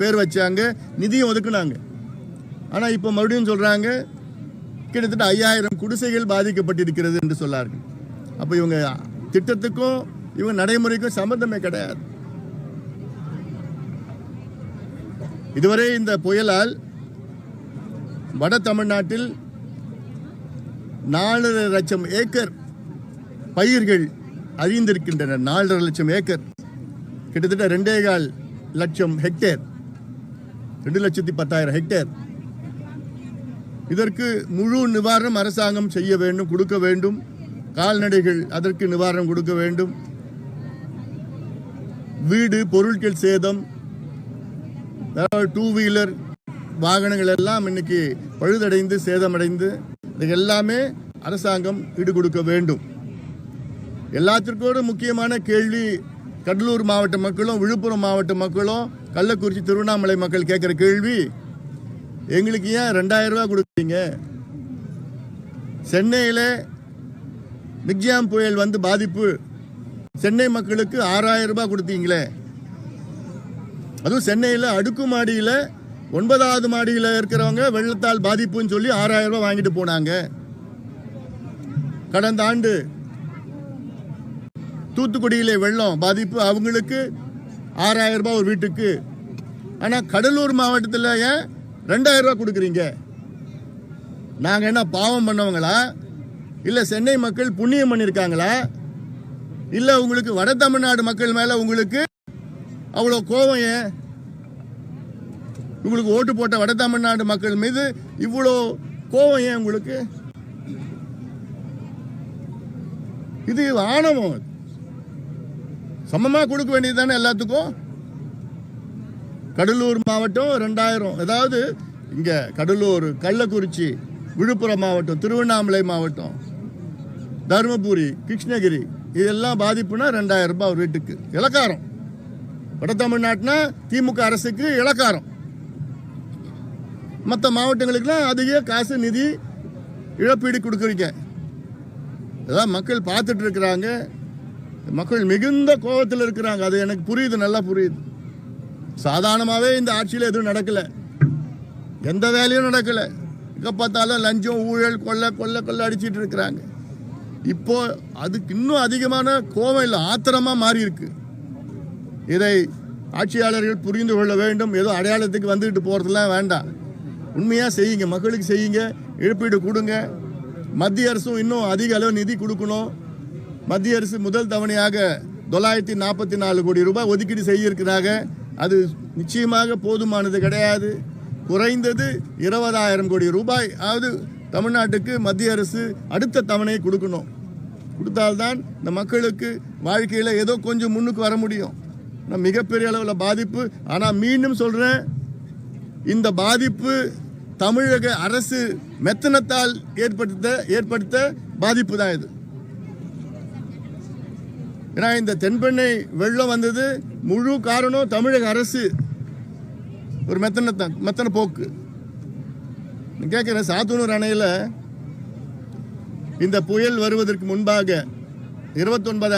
பேர் வச்சாங்க நிதியும் ஒதுக்குனாங்க. ஆனால் இப்போ மறுபடியும் சொல்கிறாங்க கிட்டத்தட்ட ஐயாயிரம் குடிசைகள் பாதிக்கப்பட்டிருக்கிறது என்று சொல்லார்கள். அப்போ இவங்க திட்டத்துக்கும் இவங்க நடைமுறைக்கும் சம்பந்தமே கிடையாது. இதுவரை இந்த புயலால் வட தமிழ்நாட்டில் நாலரை லட்சம் ஏக்கர் பயிர்கள் அழிந்திருக்கின்றன. நாலரை லட்சம் ஏக்கர். கிட்டத்தட்ட ரெண்டே கால் லட்சம் ஹெக்டேர். ரெண்டு லட்சத்தி பத்தாயிரம் ஹெக்டேர். இதற்கு முழு நிவாரணம் அரசாங்கம் செய்ய வேண்டும் கொடுக்க வேண்டும். கால்நடைகள் அதற்கு நிவாரணம் கொடுக்க வேண்டும். வீடு பொருட்கள் சேதம் டூ வீலர் வாகனங்கள் எல்லாம் இன்னைக்கு பழுதடைந்து சேதமடைந்து இது எல்லாமே அரசாங்கம் ஈடு கொடுக்க வேண்டும். எல்லாத்திற்கோடு முக்கியமான கேள்வி கடலூர் மாவட்ட மக்களும் விழுப்புரம் மாவட்ட மக்களும் கள்ளக்குறிச்சி திருவண்ணாமலை மக்கள் கேட்குற கேள்வி எங்களுக்கு ஏன் ரெண்டாயிரம் ரூபா கொடுக்குறீங்க? சென்னையில் மிக்ஜாம் புயல் வந்து பாதிப்பு சென்னை மக்களுக்கு ஆறாயிரம் ரூபாய் கொடுத்தீங்களே. அதுவும் சென்னையில் அடுக்குமாடியில் ஒன்பதாவது மாடியில் இருக்கிறவங்க வெள்ளத்தால் பாதிப்புன்னு சொல்லி ஆறாயிரம் ரூபாய் வாங்கிட்டு போனாங்க. கடந்த ஆண்டு தூத்துக்குடியிலே வெள்ளம் பாதிப்பு அவங்களுக்கு ஆறாயிரம் ரூபாய் ஒரு வீட்டுக்கு. ஆனால் கடலூர் மாவட்டத்தில் ஏன் ரெண்டாயிரம் ரூபாய் கொடுக்குறீங்க? நாங்கள் என்ன பாவம் பண்ணவங்களா? இல்லை சென்னை மக்கள் புண்ணியம் பண்ணியிருக்காங்களா இல்லை உங்களுக்கு வட தமிழ்நாடு மக்கள் மேலே உங்களுக்கு அவ்வளோ கோபம் ஏன்? உங்களுக்கு ஓட்டு போட்ட வட தமிழ்நாடு மக்கள் மீது இவ்வளோ கோபம் ஏன் உங்களுக்கு? இது ஆணவம். சமமாக கொடுக்க வேண்டியது தானே எல்லாத்துக்கும்? கடலூர் மாவட்டம் ரெண்டாயிரம். ஏதாவது இங்கே கடலூர் கள்ளக்குறிச்சி விழுப்புரம் மாவட்டம் திருவண்ணாமலை மாவட்டம் தருமபுரி கிருஷ்ணகிரி இதெல்லாம் பாதிப்புனா ரெண்டாயிரம் ரூபாய் ஒரு வீட்டுக்கு. இலக்காரம். வட தமிழ்நாட்டினா திமுக அரசுக்கு இலக்காரம். மற்ற மாவட்டங்களுக்குலாம் அதிக காசு நிதி இழப்பீடு கொடுக்குறீங்க. இதான் மக்கள் பார்த்துட்டு இருக்கிறாங்க. மக்கள் மிகுந்த கோபத்தில் இருக்கிறாங்க. அது எனக்கு புரியுது நல்லா புரியுது. சாதாரணமாகவே இந்த ஆட்சியில் எதுவும் நடக்கலை. எந்த வேலையும் நடக்கலை. எங்கே பார்த்தாலும் லஞ்சம் ஊழல் கொள்ளை கொள்ளை கொள்ளை அடிச்சிட்டு இருக்கிறாங்க. இப்போ அதுக்கு இன்னும் அதிகமான கோபம் இல்லை ஆத்திரமாக மாறி இருக்கு. இதை ஆட்சியாளர்கள் புரிந்து கொள்ள வேண்டும். ஏதோ அடையாளத்துக்கு வந்துட்டு போகிறதுலாம் வேண்டாம். உண்மையாக செய்யுங்க மக்களுக்கு செய்யுங்க இழப்பீடு கொடுங்க. மத்திய அரசும் இன்னும் அதிக அளவு நிதி கொடுக்கணும். மத்திய அரசு முதல் தவணையாக தொள்ளாயிரத்தி நாற்பத்தி நாலு கோடி ரூபாய் ஒதுக்கீடு செய்யிருக்கிறாங்க அது நிச்சயமாக போதுமானது கிடையாது. குறைந்தது இருபதாயிரம் கோடி ரூபாய் ஆவது தமிழ்நாட்டுக்கு மத்திய அரசு அடுத்த தவணையை கொடுக்கணும். கொடுத்தால்தான் இந்த மக்களுக்கு வாழ்க்கையில் ஏதோ கொஞ்சம் முன்னுக்கு வர முடியும். ஆனால் மிகப்பெரிய அளவில் பாதிப்பு. ஆனால் மீண்டும் சொல்கிறேன் இந்த பாதிப்பு தமிழக அரசு மெத்தனத்தால் ஏற்படுத்த ஏற்படுத்த பாதிப்பு தான் இது. ஏன்னா இந்த தென்பெண்ணை வெள்ளம் வந்தது முழு காரணம் தமிழக அரசு. ஒரு மெத்தன மெத்தன போக்கு. கேட்குறேன் சாத்தனூர் அணையில் இந்த புயல் வருவதற்கு முன்பாக இருபத்தொன்பதாம்